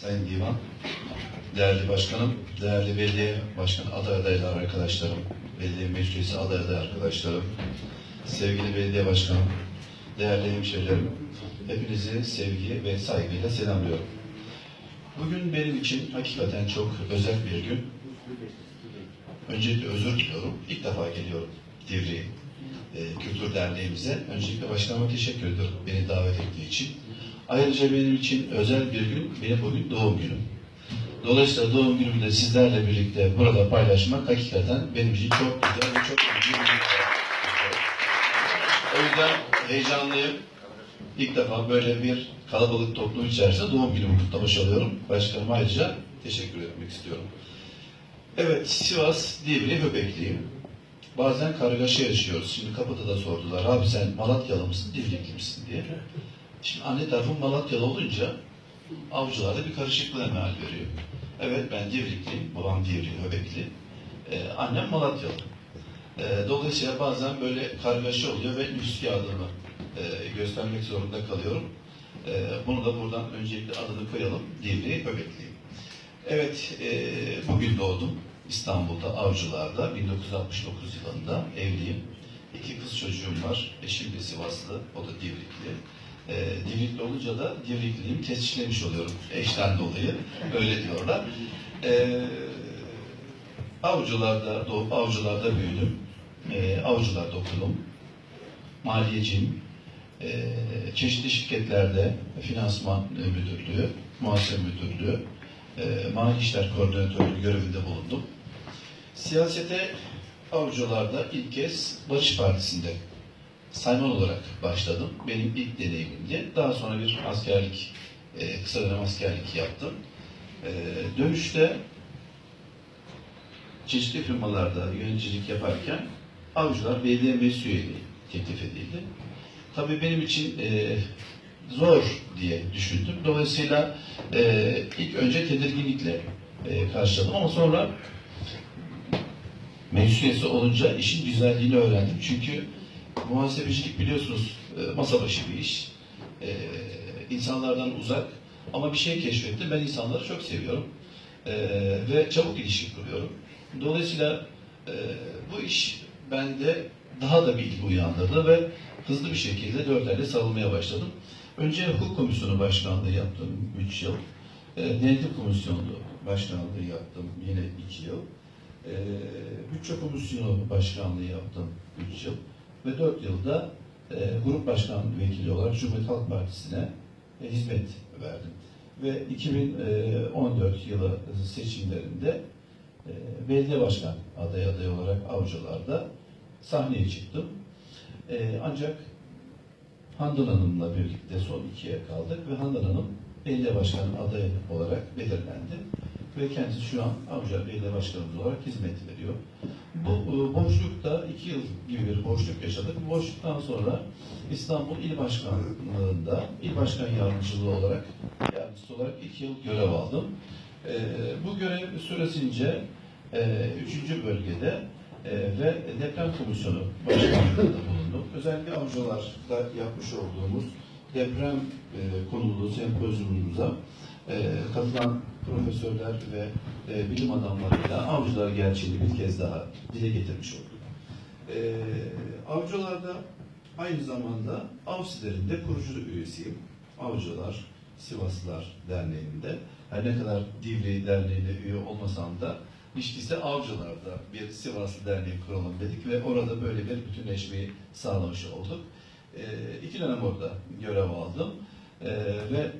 Sayın Divan, değerli başkanım, değerli belediye başkanı aday adaylar arkadaşlarım, belediye meclisi aday aday arkadaşlarım, sevgili belediye başkanım, değerli hemşehrilerim, hepinizi sevgi ve saygıyla selamlıyorum. Bugün benim için hakikaten çok özel bir gün. Öncelikle özür diliyorum. İlk defa geliyorum Divri e, Kültür Derneğimize. Öncelikle başkanıma teşekkür ediyorum beni davet ettiği için. Ayrıca benim için özel bir gün, benim bugün doğum günüm. Dolayısıyla doğum günümü de sizlerle birlikte burada paylaşmak hakikaten benim için çok güzel ve çok önemli bir gün. O yüzden heyecanlıyım. İlk defa böyle bir kalabalık toplum içerisinde doğum günümü kutlamış oluyorum. Başkanıma ayrıca teşekkür etmek istiyorum. Evet, Sivas Divri Höbekliyim. Bazen kargaşa yaşıyoruz. Şimdi kapıda da sordular. Abi sen Malatyalı mısın, Divri'li misin diye. Şimdi anne tarafım Malatyalı olunca avcılarda bir karışıklığa meal veriyor. Evet ben Divrikliyim, babam Divri, Höbekli. Ee, annem Malatyalı. Ee, dolayısıyla bazen böyle kargaşa oluyor ve nüfus kağıdımı e, göstermek zorunda kalıyorum. Ee, bunu da buradan öncelikle adını koyalım. Divri, Höbekliyim. Evet, e, bugün doğdum. İstanbul'da, Avcılar'da, 1969 yılında evliyim. İki kız çocuğum var. Eşim de Sivaslı, o da Divrikli. E, Divrikli olunca da Divrikliyim, tescillemiş oluyorum eşten dolayı. Öyle diyorlar. E, avcılarda, doğup Avcılar'da büyüdüm. E, Avcılar'da okudum. Maliyeciyim. E, çeşitli şirketlerde finansman müdürlüğü, muhasebe müdürlüğü, e, mali işler koordinatörlüğü görevinde bulundum. Siyasete avcılarda ilk kez Barış Partisi'nde sayman olarak başladım. Benim ilk deneyimimdi. Daha sonra bir askerlik, e, kısa dönem askerlik yaptım. E, dönüşte çeşitli firmalarda yöneticilik yaparken avcılar belediye meclis üyeliği teklif edildi. Tabii benim için e, zor diye düşündüm. Dolayısıyla ilk önce tedirginlikle karşıladım ama sonra meclis olunca işin güzelliğini öğrendim. Çünkü muhasebecilik biliyorsunuz e, masa başı bir iş. E, insanlardan uzak ama bir şey keşfettim. Ben insanları çok seviyorum. E, ve çabuk ilişki kuruyorum. Dolayısıyla e, bu iş bende daha da bir ilgi uyandırdı ve hızlı bir şekilde ayda savunmaya başladım. Önce hukuk komisyonu başkanlığı yaptım 3 yıl. E, denetim komisyonu başkanlığı yaptım yine 2 yıl. E, bütçe komisyonu başkanlığı yaptım 3 yıl. Ve 4 yılda e, grup başkan vekili olarak Cumhuriyet Halk Partisi'ne e, hizmet verdim. Ve 2014 yılı seçimlerinde e, belediye başkan aday aday olarak Avcılar'da sahneye çıktım. E, ancak Handan Hanım'la birlikte son ikiye kaldık ve Handan Hanım belediye başkanı adayı olarak belirlendi. Ve kendisi şu an Avcılar Belediye Başkanımız olarak hizmet veriyor. Bu e, boşlukta iki yıl gibi bir boşluk yaşadık. Bu boşluktan sonra İstanbul İl Başkanlığı'nda İl Başkan Yardımcılığı olarak yardımcısı olarak iki yıl görev aldım. E, bu görev süresince e, üçüncü bölgede ve deprem komisyonu başkanlığında bulundum. Özellikle avcılarda yapmış olduğumuz deprem konulu sempozyumumuza e, katılan profesörler ve e, bilim adamlarıyla avcılar gerçeğini bir kez daha dile getirmiş olduk. E, avcılarda aynı zamanda Avsiler'in de kurucu üyesiyim. Avcılar, Sivaslılar Derneği'nde her ne kadar Divri Derneği'ne üye olmasam da değilse Avcılar'da bir Sivaslı Derneği kuralım dedik ve orada böyle bir bütünleşmeyi sağlamış olduk. E, iki dönem orada görev aldım. Ee, ve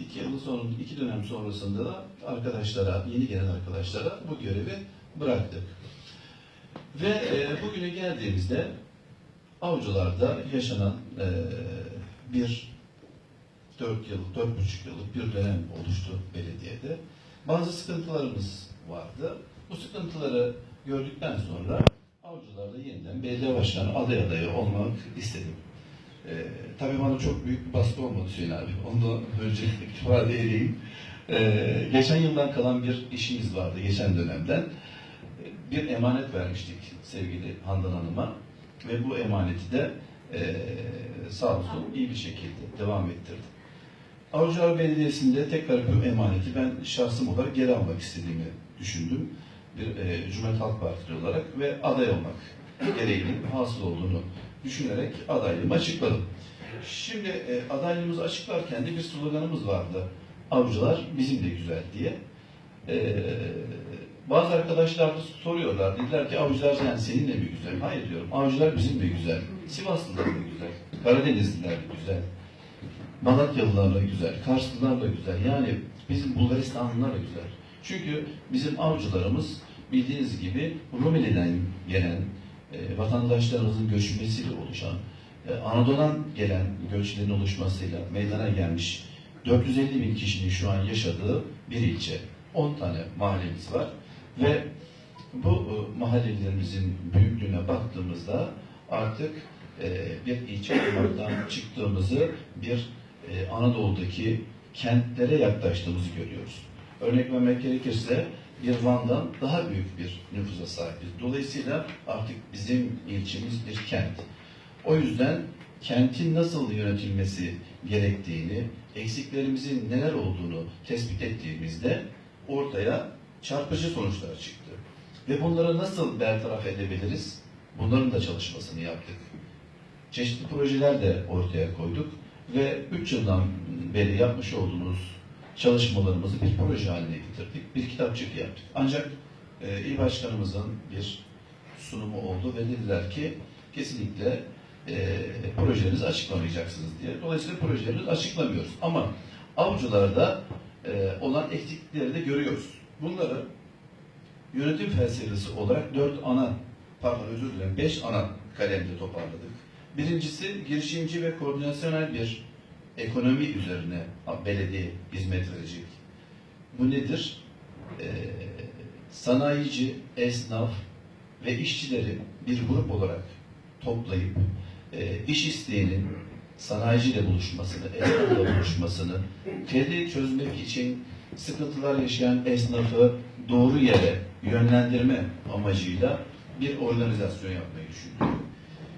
iki yıl son, iki dönem sonrasında da arkadaşlara, yeni gelen arkadaşlara bu görevi bıraktık. Ve e, bugüne geldiğimizde avcılarda yaşanan e, bir dört yıl, dört buçuk yıllık bir dönem oluştu belediyede. Bazı sıkıntılarımız vardı. Bu sıkıntıları gördükten sonra avcılarda yeniden belediye başkanı aday adayı olmak istedim. Ee, tabii bana çok büyük bir baskı olmadı Hüseyin abi. Onu önce ifade edeyim. Ee, geçen yıldan kalan bir işimiz vardı, geçen dönemden. Bir emanet vermiştik sevgili Handan Hanım'a. Ve bu emaneti de e, sağ olsun iyi bir şekilde devam ettirdi. Avcılar Belediyesi'nde tekrar bu emaneti ben şahsım olarak geri almak istediğimi düşündüm. Bir e, Cumhuriyet Halk Partili olarak ve aday olmak gereğinin hasıl olduğunu düşünerek adaylığımı açıkladım. Şimdi e, adaylığımızı açıklarken de bir sloganımız vardı. Avcılar bizim de güzel diye. E, bazı arkadaşlar da soruyorlar. Dediler ki avcılar yani senin de mi güzel? Hayır diyorum. Avcılar bizim de güzel. Sivaslılar da güzel. Karadenizliler de güzel. Malatyalılarla güzel, Karslılarla güzel. Yani bizim Bulgaristanlılarla güzel. Çünkü bizim avcılarımız bildiğiniz gibi Rumeli'den gelen e, vatandaşlarımızın göçmesiyle oluşan, e, Anadolu'dan gelen göçlerin oluşmasıyla meydana gelmiş 450 bin kişinin şu an yaşadığı bir ilçe. 10 tane mahallemiz var ve bu e, mahallelerimizin büyüklüğüne baktığımızda artık e, bir ilçe olmaktan çıktığımızı bir e, Anadolu'daki kentlere yaklaştığımızı görüyoruz. Örnek vermek gerekirse bir Van'dan daha büyük bir nüfusa sahibiz. Dolayısıyla artık bizim ilçemiz bir kent. O yüzden kentin nasıl yönetilmesi gerektiğini, eksiklerimizin neler olduğunu tespit ettiğimizde ortaya çarpıcı sonuçlar çıktı. Ve bunları nasıl bertaraf edebiliriz? Bunların da çalışmasını yaptık. Çeşitli projeler de ortaya koyduk ve 3 yıldan beri yapmış olduğumuz çalışmalarımızı bir proje haline getirdik. Bir kitapçık yaptık. Ancak e, il başkanımızın bir sunumu oldu ve dediler ki kesinlikle e, projelerinizi açıklamayacaksınız diye. Dolayısıyla projelerimizi açıklamıyoruz. Ama avcılarda e, olan eksiklikleri de görüyoruz. Bunları yönetim felsefesi olarak dört ana, pardon özür dilerim, beş ana kalemde toparladık. Birincisi girişimci ve koordinasyonel bir ekonomi üzerine belediye hizmet verecek. Bu nedir? Ee, sanayici, esnaf ve işçileri bir grup olarak toplayıp e, iş isteyenin sanayiciyle buluşmasını, esnafla buluşmasını, kredi çözmek için sıkıntılar yaşayan esnafı doğru yere yönlendirme amacıyla bir organizasyon yapmayı düşündük.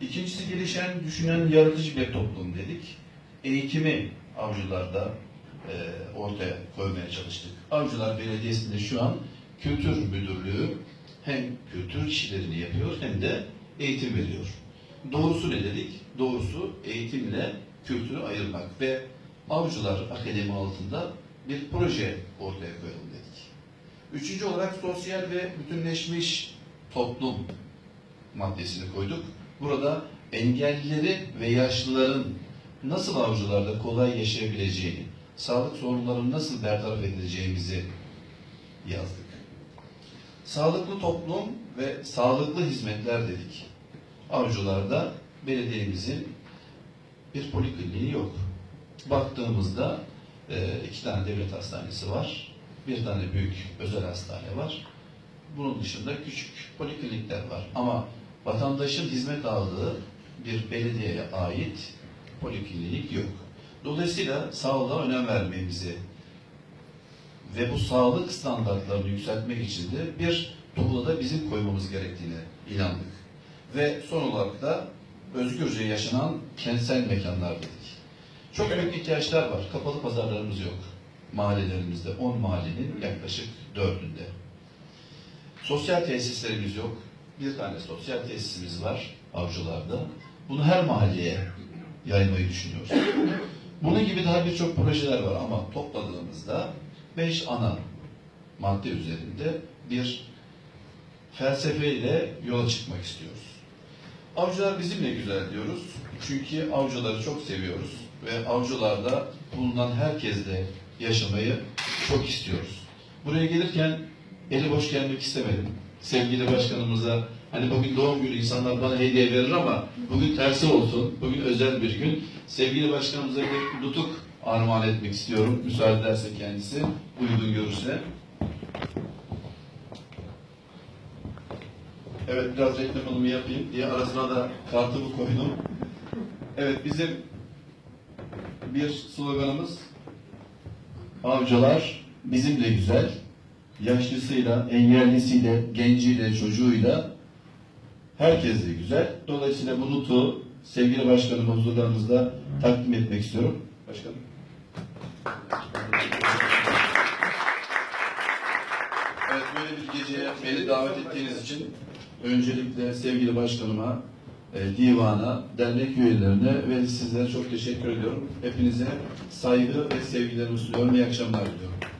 İkincisi gelişen, düşünen, yaratıcı bir toplum dedik. Eğitimi avcılarda e, ortaya koymaya çalıştık. Avcılar Belediyesi'nde şu an kültür müdürlüğü hem kültür işlerini yapıyor hem de eğitim veriyor. Doğrusu ne dedik? Doğrusu eğitimle kültürü ayırmak ve Avcılar Akademi altında bir proje ortaya koyalım dedik. Üçüncü olarak sosyal ve bütünleşmiş toplum maddesini koyduk. Burada engellileri ve yaşlıların nasıl avcılarda kolay yaşayabileceğini, sağlık sorunlarını nasıl bertaraf edileceğimizi yazdık. Sağlıklı toplum ve sağlıklı hizmetler dedik. Avcılarda belediyemizin bir polikliniği yok. Baktığımızda e, iki tane devlet hastanesi var, bir tane büyük özel hastane var. Bunun dışında küçük poliklinikler var. Ama vatandaşın hizmet aldığı bir belediyeye ait poliklinik yok. Dolayısıyla sağlığa önem vermemizi ve bu sağlık standartlarını yükseltmek için de bir tuğla da bizim koymamız gerektiğine inandık. Ve son olarak da özgürce yaşanan kentsel mekanlar dedik. Çok büyük ihtiyaçlar var. Kapalı pazarlarımız yok. Mahallelerimizde 10 mahallenin yaklaşık dördünde. Sosyal tesislerimiz yok. Bir tane sosyal tesisimiz var avcılarda. Bunu her mahalleye yaymayı düşünüyoruz. Bunun gibi daha birçok projeler var ama topladığımızda beş ana madde üzerinde bir felsefeyle yola çıkmak istiyoruz. Avcılar bizimle güzel diyoruz. Çünkü avcıları çok seviyoruz ve avcılarda bulunan herkesle yaşamayı çok istiyoruz. Buraya gelirken eli boş gelmek istemedim. Sevgili başkanımıza hani bugün doğum günü insanlar bana hediye verir ama bugün tersi olsun. Bugün özel bir gün. Sevgili başkanımıza bir nutuk armağan etmek istiyorum. Müsaade ederse kendisi uygun görürse. Evet biraz reklamımı yapayım diye arasına da kartımı koydum. Evet bizim bir sloganımız Avcılar bizim de güzel. Yaşlısıyla, engellisiyle, genciyle, çocuğuyla herkes de güzel. Dolayısıyla bu notu sevgili başkanım huzurlarınızda takdim etmek istiyorum. Başkanım. Evet böyle bir geceye beni davet ettiğiniz için öncelikle sevgili başkanıma, e, divana, dernek üyelerine ve sizlere çok teşekkür ediyorum. Hepinize saygı ve sevgilerimi sunuyorum. İyi akşamlar diliyorum.